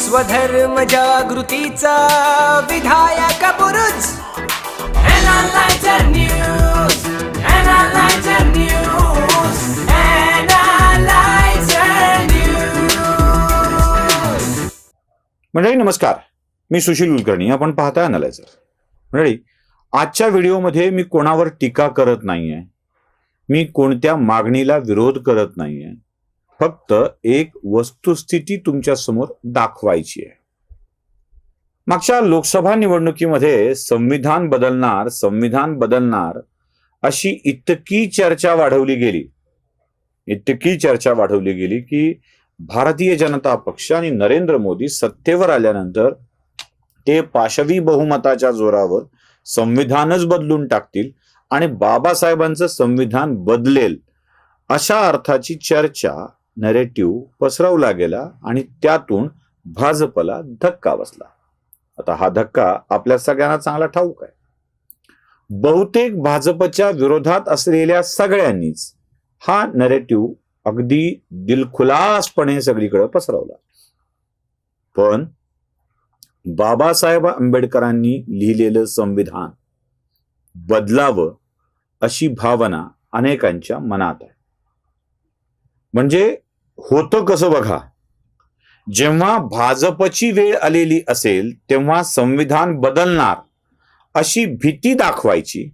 स्वधर्म जागृतीचा विधायक बुरुज. मंडळी नमस्कार. मी सुशील कुलकर्णी. आपण पाहता अनालायझर मंडळी आजच्या व्हिडिओमध्ये मी कोणावर टीका करत नाहीये. मी कोणत्या मागणीला विरोध करत नाहीये. फक्त एक वस्तुस्थिती तुमच्यासमोर दाखवायची आहे. मागच्या लोकसभा निवडणुकीमध्ये संविधान बदलणार संविधान बदलणार अशी इतकी चर्चा वाढवली गेली. इतकी चर्चा वाढवली गेली की भारतीय जनता पक्ष आणि नरेंद्र मोदी सत्तेवर आल्यानंतर ते पाशवी बहुमताच्या जोरावर संविधानच बदलून टाकतील आणि बाबासाहेबांचं संविधान बदलेल अशा अर्थाची चर्चा नरेटिव्ह पसरवला गेला आणि त्यातून भाजपला धक्का बसला. आता हा धक्का आपल्या सगळ्यांना चांगला ठाऊक आहे. बहुतेक भाजपच्या विरोधात असलेल्या सगळ्यांनीच हा नरेटिव्ह अगदी दिलखुलासपणे सगळीकडे पसरवला. पण बाबासाहेब आंबेडकरांनी लिहिलेलं संविधान बदलावं अशी भावना अनेकांच्या मनात आहे. म्हणजे होतं कसं बघा? जेव्हा भाजपची वेळ आलेली असेल तेव्हा संविधान बदलणार अशी भीती दाखवायची.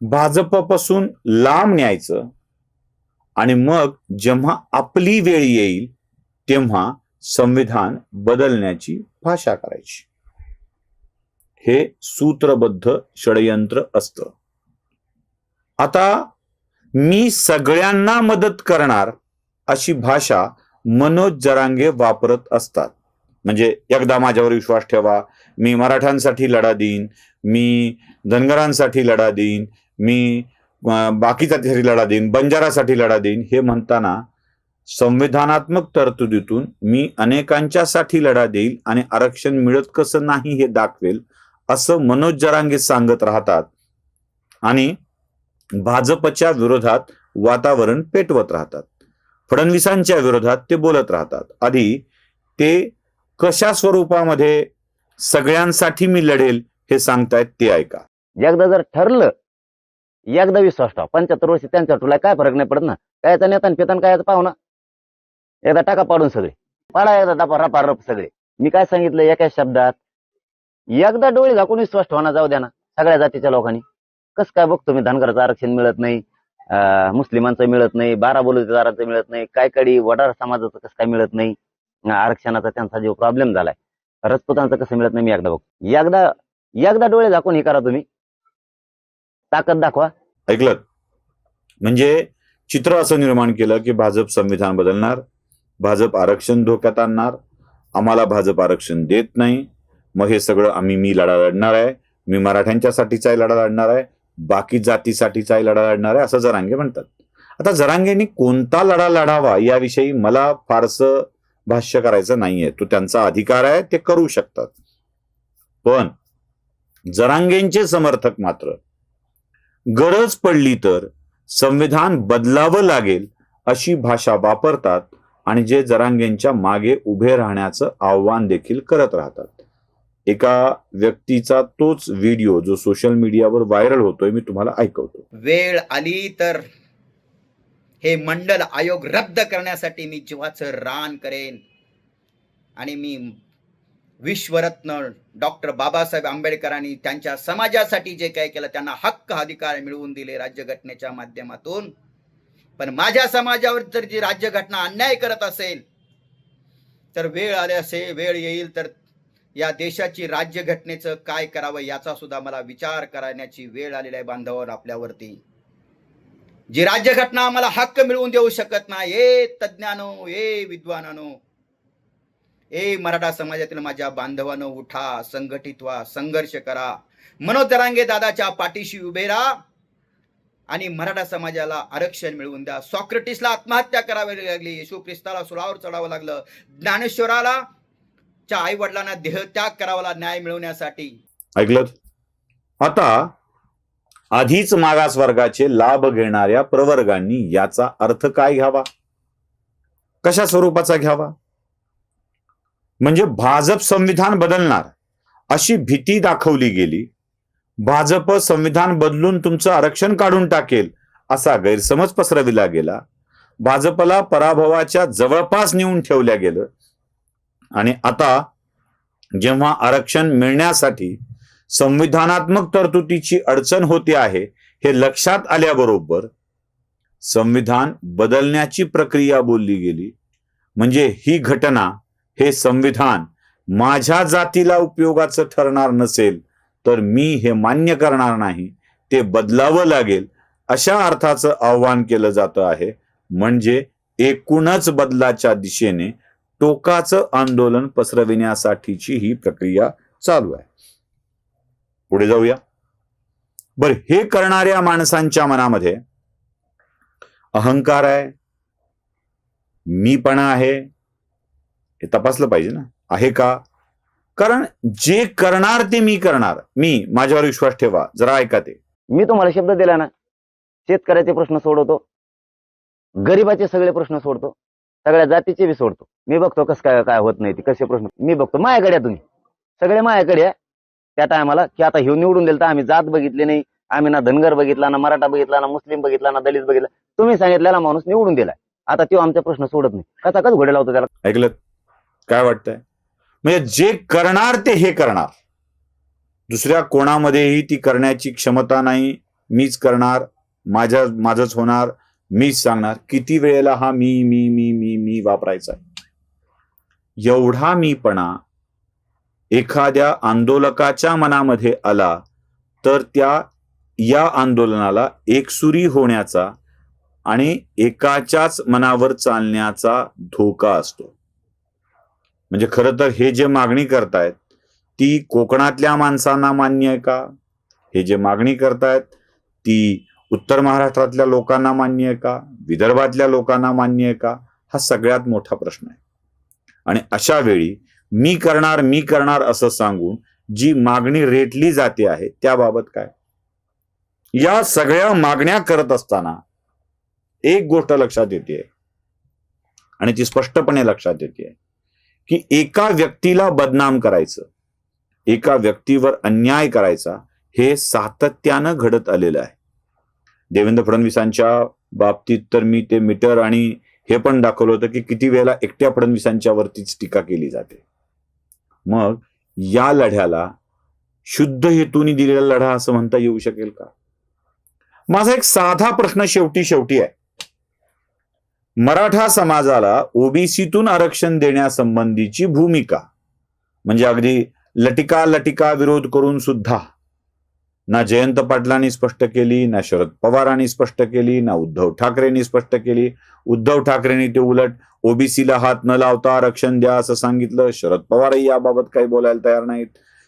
भाजपपासून लांब न्यायचं. आणि मग जेव्हा आपली वेळ येईल तेव्हा संविधान बदलण्याची भाषा करायची. हे सूत्रबद्ध षडयंत्र असतं. आता मी सगळ्यांना मदत करणार अशी भाषा मनोज जरांगे वापरत असतात. म्हणजे एकदा माझ्यावर विश्वास ठेवा मी मराठ्यांसाठी लढा देईन मी धनगरांसाठी लढा देईन मी बाकीच्या लढा देईन बंजारासाठी लढा देईन हे म्हणताना संविधानात्मक तरतुदीतून मी अनेकांच्यासाठी लढा देईल आणि आरक्षण मिळत कसं नाही हे दाखवेल असं मनोज जरांगे सांगत राहतात आणि भाजपच्या विरोधात वातावरण पेटवत राहतात. फडणवीसांच्या विरोधात ते बोलत राहतात. आधी ते कशा स्वरूपामध्ये सगळ्यांसाठी मी लढेल हे सांगतायत ते ऐका. एकदा जर ठरलं एकदा विश्वास ठेवा. पंच्याहत्तर वर्षी त्यांच्या तुला काय फरक नाही पडत ना? कायचा नेता पितान काय पाहुणा? एकदा टाका पाडून सगळे. पाडा एकदा दापा रपा रप सगळे. मी काय सांगितलं एका शब्दात? एकदा डोळे झाकून विश्वास ठेवणा जाऊ द्या ना सगळ्या जातीच्या लोकांनी. कसं काय बघतो मी धनगराचं आरक्षण मिळत नाही. मुस्लिमांचं मिळत नाही बारा बलुतेदारांचं मिळत नाही काय काही वडार समाजाचं कसं काय मिळत नाही आरक्षणाचा त्यांचा जो प्रॉब्लेम झालाय राजपुतांचं कसं मिळत नाही मी एकदा बघतो. एकदा एकदा डोळे दाखवून हे करा तुम्ही. ताकद दाखवा. ऐकलं? म्हणजे चित्र असं निर्माण केलं की भाजप संविधान बदलणार भाजप आरक्षण धोक्यात आणणार आम्हाला भाजप आरक्षण देत नाही मग हे सगळं आम्ही मी लढा लढणार आहे मी मराठ्यांच्यासाठीचाही लढा लढणार आहे बाकी जातीसाठीचाही लढा लढणार आहे असं जरांगे म्हणतात. आता जरांगेंनी कोणता लढा लढावा याविषयी मला फारसं भाष्य करायचं नाहीये. तो त्यांचा अधिकार आहे ते करू शकतात. पण जरांगेंचे समर्थक मात्र गरज पडली तर संविधान बदलावं लागेल अशी भाषा वापरतात आणि जे जरांगेंच्या मागे उभे राहण्याचं आव्हान देखील करत राहतात. एका व्यक्तीचा तोच व्हिडिओ जो सोशल मीडियावर व्हायरल होतोय मी तुम्हाला ऐकवतो. वेळ आली तर हे मंडल आयोग रद्द करण्यासाठी मी जीवाचं रान करेन. आणि मी विश्वरत्न डॉक्टर बाबासाहेब आंबेडकरांनी त्यांच्या समाजासाठी जे काही केलं त्यांना हक्क अधिकार मिळवून दिले राज्यघटनेच्या माध्यमातून. पण माझ्या समाजावर जर जी राज्यघटना अन्याय करत असेल तर वेळ आले असे वेळ येईल तर या देशाची राज्यघटनेचं काय करावं याचा सुद्धा मला विचार करण्याची वेळ आलेली आहे बांधवावर आपल्यावरती. जी राज्यघटना आम्हाला हक्क मिळवून देऊ शकत नाही ए तज्ज्ञानो ए विद्वानानो ए मराठा समाजातील माझ्या बांधवानो उठा संघटित व्हा संघर्ष करा. मनोज दरांगे दादाच्या पाठीशी उभे राहा आणि मराठा समाजाला आरक्षण मिळवून द्या. सॉक्रेटिसला आत्महत्या करावी लागली. येशू ख्रिस्ताला सुरावर चढावं लागलं. ज्ञानेश्वराला च्या आई वडिलांना देहत्याग करावा न्याय मिळवण्यासाठी. ऐकलं? आता आधीच मागास वर्गाचे लाभ घेणाऱ्या प्रवर्गांनी याचा अर्थ काय घ्यावा? कशा स्वरूपाचा घ्यावा? म्हणजे भाजप संविधान बदलणार अशी भीती दाखवली गेली. भाजप संविधान बदलून तुमचं आरक्षण काढून टाकेल असा गैरसमज पसरविला गेला. भाजपला पराभवाच्या जवळपास नेऊन ठेवल्या गेलं. आणि आता जेव्हा आरक्षण मिळण्यासाठी संविधानात्मक तरतुदीची अडचण होते आहे हे लक्षात आल्याबरोबर संविधान बदलण्याची प्रक्रिया बोलली गेली. म्हणजे ही घटना हे संविधान माझ्या जातीला उपयोगाचं ठरणार नसेल तर मी हे मान्य करणार नाही ते बदलावं लागेल अशा अर्थाचं आव्हान केलं जातं आहे. म्हणजे एकूणच बदलाच्या दिशेने टोकाचं आंदोलन पसरविण्यासाठीची ही प्रक्रिया चालू आहे. पुढे जाऊया. बर हे करणाऱ्या माणसांच्या मनामध्ये अहंकार आहे मीपणा आहे हे तपासलं पाहिजे ना. आहे का? कारण जे करणार ते मी करणार. मी माझ्यावर विश्वास ठेवा. जरा ऐका ते. मी तुम्हाला शब्द दिला ना शेतकऱ्याचे प्रश्न सोडवतो गरिबाचे सगळे प्रश्न सोडतो सगळ्या जातीचे बी सोडतो. मी बघतो कसं काय काय होत नाही ते कसे प्रश्न मी बघतो माझ्याकडे तुम्ही. सगळे माझ्याकडे या त्या टायमाला की आता ह्यो निवडून दिलं तर आम्ही जात बघितली नाही. आम्ही ना धनगर बघितला ना मराठा बघितला ना मुस्लिम बघितला ना दलित बघितला. तुम्ही सांगितलेला माणूस निवडून दिलाय आता तो आमचा प्रश्न सोडत नाही. कसा कस घोडे लावतो त्याला? ऐकलं? काय वाटतंय? म्हणजे जे करणार ते हे करणार. दुसऱ्या कोणामध्येही ती करण्याची क्षमता नाही. मीच करणार. माझ्या माझंच होणार. मीच सांगणार किती वेळेला हा मी मी मी मी मी वापरायचा आहे? एवढा मीपणा एखाद्या आंदोलकाच्या मनामध्ये आला तर त्या या आंदोलनाला एकसुरी होण्याचा आणि एकाच्याच मनावर चालण्याचा धोका असतो. म्हणजे खरं तर हे जे मागणी करतायत ती कोकणातल्या माणसांना मान्य आहे का? हे जे मागणी करतायत ती उत्तर महाराष्ट्रातल्या लोकांना मान्य आहे का? विदर्भातल्या लोकांना मान्य आहे का? हा सगळ्यात मोठा प्रश्न आहे. आणि अशा वेळी मी करणार मी करणार असं सांगून जी मागणी रेटली जाते आहे त्याबाबत काय? या सगळ्या मागण्या करत असताना एक गोष्ट लक्षात येते आणि ती स्पष्टपणे लक्षात येते की एका व्यक्तीला बदनाम करायचं एका व्यक्तीवर अन्याय करायचा हे सातत्यानं घडत आलेलं आहे. देवेंद्र फडणवीसांच्या बाबतीत तर मी ते मीटर आणि हे पण दाखवलं होतं की किती वेळेला एकट्या फडणवीसांच्या वरतीच टीका केली जाते. मग या लढ्याला शुद्ध हेतूने दिलेला लढा असं म्हणता येऊ शकेल का? माझा एक साधा प्रश्न शेवटी शेवटी आहे. मराठा समाजाला ओबीसीतून आरक्षण देण्यासंबंधीची भूमिका म्हणजे अगदी लटिका लटिका विरोध करून सुद्धा ना जयंत पाटलांनी स्पष्ट केली ना शरद पवारांनी स्पष्ट केली ना उद्धव ठाकरेंनी स्पष्ट केली. उद्धव ठाकरेंनी ते उलट ओबीसीला हात न लावता आरक्षण द्या असं सांगितलं. शरद पवारही याबाबत काही बोलायला तयार नाहीत.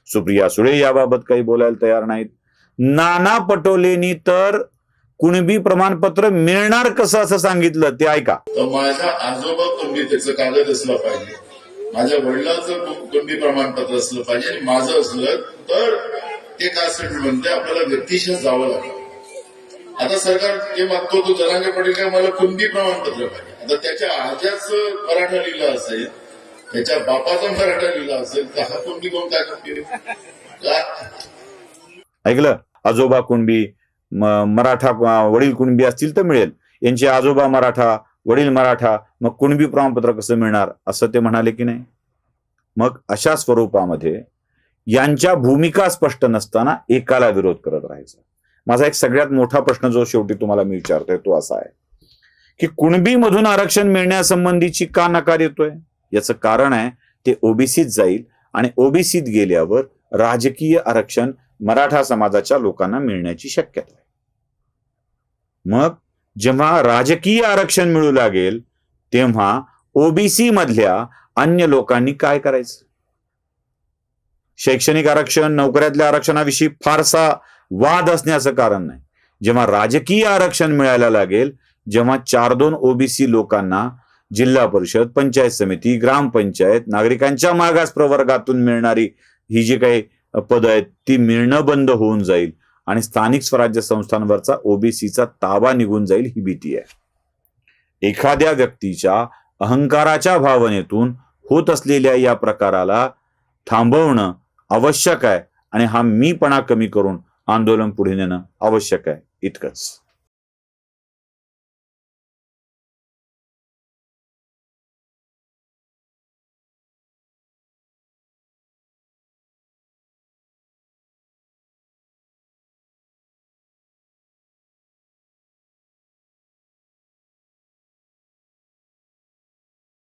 सुप्रिया सुळे याबाबत काही बोलायला तयार नाहीत. नाना पटोलेनी तर कुणबी प्रमाणपत्र मिळणार कसं असं सांगितलं ते ऐका. माझ्या आजोबा कुणबी त्याचं कागद असलं पाहिजे. माझ्या वडिलांचं कुणबी प्रमाणपत्र असलं पाहिजे आणि माझं असलं तर ते काय म्हणते आपल्याला व्यक्तिशः जावं लागतं. आता सरकार जे मागतो तो जनांगे पटेल काय मला कुणबी प्रमाणपत्र पाहिजे. आता त्याच्या आज्याच मराठा लिहिला असेल त्याच्या बापाचा मराठा लिहिला असेल तर हा कुणबी कोण काय करतील ऐकलं? आजोबा कुणबी मराठा वडील कुणबी असतील तर मिळेल. यांचे आजोबा मराठा वडील मराठा मग कुणबी प्रमाणपत्र कसं मिळणार? असं ते म्हणाले की नाही? मग अशा स्वरूपामध्ये यांच्या भूमिका स्पष्ट नसताना एकाला विरोध करत राहायचा. माझा एक सगळ्यात मोठा प्रश्न जो शेवटी तुम्हाला मी विचारतोय तो असा आहे की कुणबी मधून आरक्षण मिळण्यासंबंधीची का नकार येतोय? याचं कारण आहे ते ओबीसीत जाईल आणि ओबीसीत गेल्यावर राजकीय आरक्षण मराठा समाजाच्या लोकांना मिळण्याची शक्यता आहे. मग जेव्हा राजकीय आरक्षण मिळू लागेल तेव्हा ओबीसी मधल्या अन्य लोकांनी काय करायचं? शैक्षणिक आरक्षण नोकऱ्यातल्या आरक्षणाविषयी फारसा वाद असण्याचं कारण नाही. जेव्हा राजकीय आरक्षण मिळायला लागेल जेव्हा चार दोन ओबीसी लोकांना जिल्हा परिषद पंचायत समिती ग्रामपंचायत नागरिकांच्या मागास प्रवर्गातून मिळणारी ही जी काही पद आहेत ती मिळणं बंद होऊन जाईल आणि स्थानिक स्वराज्य संस्थांवरचा ओबीसीचा ताबा निघून जाईल ही भीती आहे. एखाद्या व्यक्तीच्या अहंकाराच्या भावनेतून होत असलेल्या या प्रकाराला थांबवणं आवश्यक आहे. आणि हा मीपणा कमी करून आंदोलन पुढे नेणं आवश्यक आहे. इतकंच.